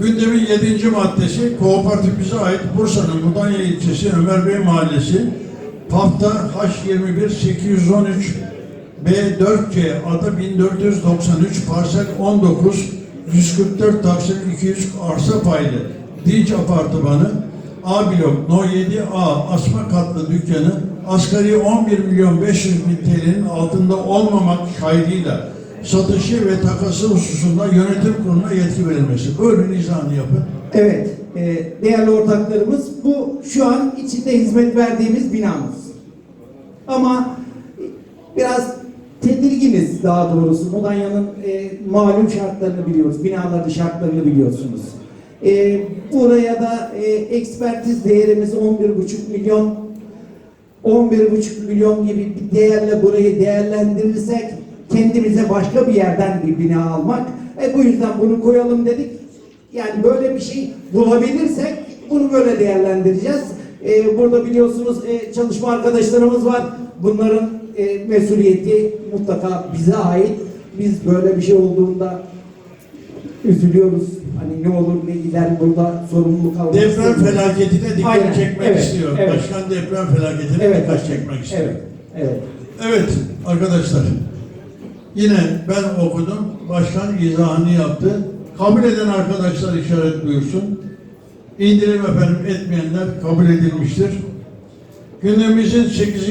Gündemin 7. maddesi kooperatifimize ait Bursa'nın Mudanya ilçesi Ömer Bey Mahallesi Pafta H21 813 B4C adı 1493 parsel 19 144 taksim 200 arsa paylı Dinç Apartmanı A blok No 7A asma katlı dükkanı asgari 11 milyon 500 bin TL'nin altında olmamak kaydıyla satışı ve takası hususunda yönetim kuruluna yetki verilmesi. Buyurun izahını yapın. Evet, e, değerli ortaklarımız bu şu an içinde hizmet verdiğimiz binamız. Ama biraz tedirginiz daha doğrusu. Mudanya'nın e, malum şartlarını biliyoruz. Binaların şartlarını biliyorsunuz. E, buraya da e, ekspertiz değerimiz 11,5 milyon 11,5 milyon gibi bir değerle burayı değerlendirirsek kendimize başka bir yerden bir bina almak. E, bu yüzden bunu koyalım dedik. Yani böyle bir şey bulabilirsek bunu böyle değerlendireceğiz. E, burada biliyorsunuz e, çalışma arkadaşlarımız var. Bunların e, mesuliyeti mutlaka bize ait. Biz böyle bir şey olduğunda üzülüyoruz. Hani ne olur ne gider burada sorumluluk almak Deprem istemiyoruz. felaketine dikkat Aynen, çekmek evet, istiyor. evet. Başkan deprem felaketine Evet, dikkat çekmek istiyor. Evet, evet. Evet arkadaşlar. Yine ben okudum. Başkan izahını yaptı. Kabul eden arkadaşlar işaret buyursun. İndirim efendim etmeyenler kabul edilmiştir. Gündemimizin 8.